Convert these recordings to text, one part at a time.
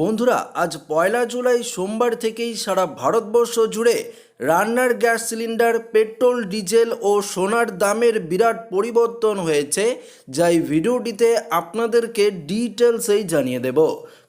বন্ধুরা, আজ পয়লা জুলাই সোমবার থেকেই সারা ভারতবর্ষ জুড়ে রান্নার গ্যাস সিলিন্ডার, পেট্রোল, ডিজেল ও সোনার দামের বিরাট পরিবর্তন হয়েছে। যাই ভিডিওটিতে আপনাদেরকে ডিটেলসেই জানিয়ে দেব।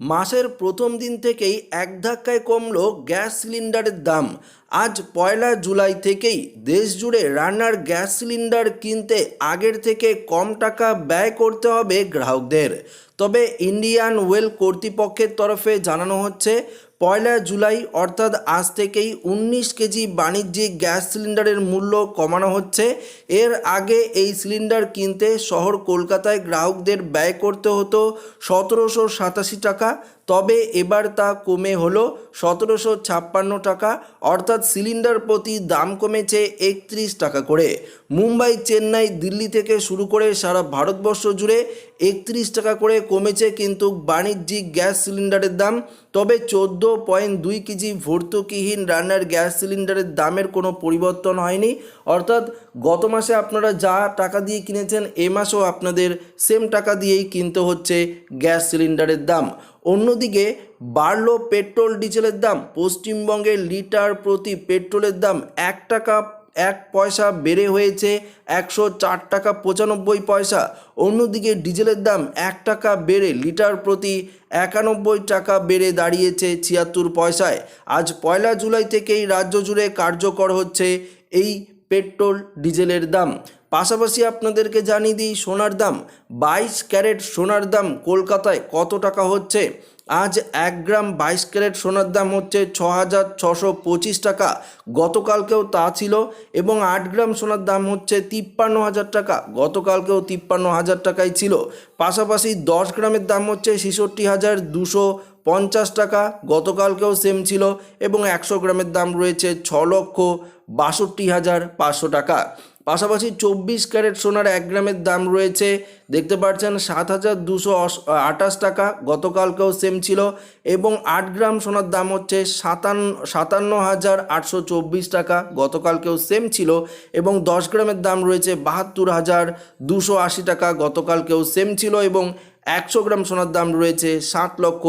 মাসের প্রথম দিন থেকেই এক ধাক্কায় কমল গ্যাস সিলিন্ডারের দাম। আজ পয়লা জুলাই থেকেই দেশ জুড়ে রান্নার গ্যাস সিলিন্ডার কিনতে আগের থেকে কম টাকা ব্যয় করতে হবে গ্রাহকদের। তবে ইন্ডিয়ান ওয়েল কর্তৃপক্ষের তরফে জানানো হচ্ছে, পয়লা জুলাই অর্থাৎ আজ থেকেই উনিশ কেজি বাণিজ্যিক গ্যাস সিলিন্ডারের মূল্য কমানো হচ্ছে। এর আগে এই সিলিন্ডার কিনতে শহর কলকাতায় গ্রাহকদের ব্যয় করতে হতো সতেরোশো সাতাশি টাকা। তবে এবার তা কমে হলো সতেরোশো ছাপ্পান্ন টাকা, অর্থাৎ সিলিন্ডার প্রতি দাম কমেছে একত্রিশ টাকা করে। মুম্বাই, চেন্নাই, দিল্লি থেকে শুরু করে সারা ভারতবর্ষ জুড়ে একত্রিশ টাকা করে কমেছে কিন্তু বাণিজ্যিক গ্যাস সিলিন্ডারের দাম। তবে চোদ্দ পয়েন্ট দুই কেজি ভর্তুকিহীন রান্নার গ্যাস সিলিন্ডারের দামের কোনো পরিবর্তন হয়নি। অর্থাৎ গত মাসে আপনারা যা টাকা দিয়ে কিনেছেন, এ মাসেও আপনাদের সেম টাকা দিয়েই কিনতে হচ্ছে গ্যাস সিলিন্ডারের দাম। অন্যদিকে, বাড়লো পেট্রোল ডিজেলের দাম। পশ্চিমবঙ্গে লিটার প্রতি পেট্রোলের দাম এক টাকা, এক পয়সা বেড়ে হয়েছে একশো চার টাকা পঁচানব্বই পয়সা। অন্যদিকে ডিজেলের দাম এক টাকা বেড়ে লিটার প্রতি একানব্বই টাকা বেড়ে দাঁড়িয়েছে ছিয়াত্তর পয়সায়। আজ পয়লা জুলাই থেকেই রাজ্য জুড়ে কার্যকর হচ্ছে এই পেট্রোল ডিজেলের দাম। পাশাপাশি আপনাদেরকে জানিয়ে দিই, সোনার দাম, বাইশ ক্যারেট সোনার দাম কলকাতায় কত টাকা হচ্ছে? আজ এক গ্রাম বাইশ ক্যারেট সোনার দাম হচ্ছে ছ হাজার ছশো পঁচিশ টাকা। গতকালকেও তা ছিল এবং আট গ্রাম সোনার দাম হচ্ছে তিপ্পান্ন হাজার টাকা। গতকালকেও তিপ্পান্ন হাজার টাকাই ছিল। পাশাপাশি দশ গ্রামের দাম হচ্ছে ছেষট্টি হাজার দুশো পঞ্চাশ টাকা। গতকালকেও সেম ছিল এবং একশো গ্রামের দাম রয়েছে ছ লক্ষ বাষট্টি হাজার পাঁচশো টাকা। পাশাপাশি চব্বিশ ক্যারেট সোনার এক গ্রামের দাম রয়েছে। দেখতে পাচ্ছেন, সাত হাজার দুশো আঠাশ টাকা, গতকালকেও সেম ছিল এবং আট গ্রাম সোনার দাম হচ্ছে সাতান্ন সাতান্ন হাজার আটশো চব্বিশ টাকা, গতকালকেও সেম ছিল এবং দশ গ্রামের দাম রয়েছে বাহাত্তর হাজার দুশো আশি টাকা, গতকালকেও সেম ছিল এবং একশো গ্রাম সোনার দাম রয়েছে সাত লক্ষ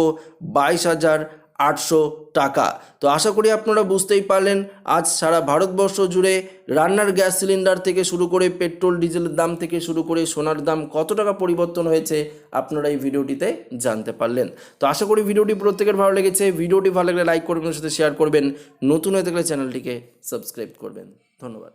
বাইশ হাজার আটশো টাকা। তো আশা করি আপনারা বুঝতেই পারলেন, আজ সারা ভারতবর্ষ জুড়ে রান্নার গ্যাস সিলিন্ডার থেকে শুরু করে পেট্রোল, ডিজেলের দাম থেকে শুরু করে সোনার দাম কত টাকা পরিবর্তন হয়েছে আপনারা এই ভিডিওটিতে জানতে পারলেন। তো আশা করি ভিডিওটি প্রত্যেকের ভালো লেগেছে। ভিডিওটি ভালো লাগলে লাইক করবেন, সাথে শেয়ার করবেন। নতুন হয়ে থাকলে চ্যানেলটিকে সাবস্ক্রাইব করবেন। ধন্যবাদ।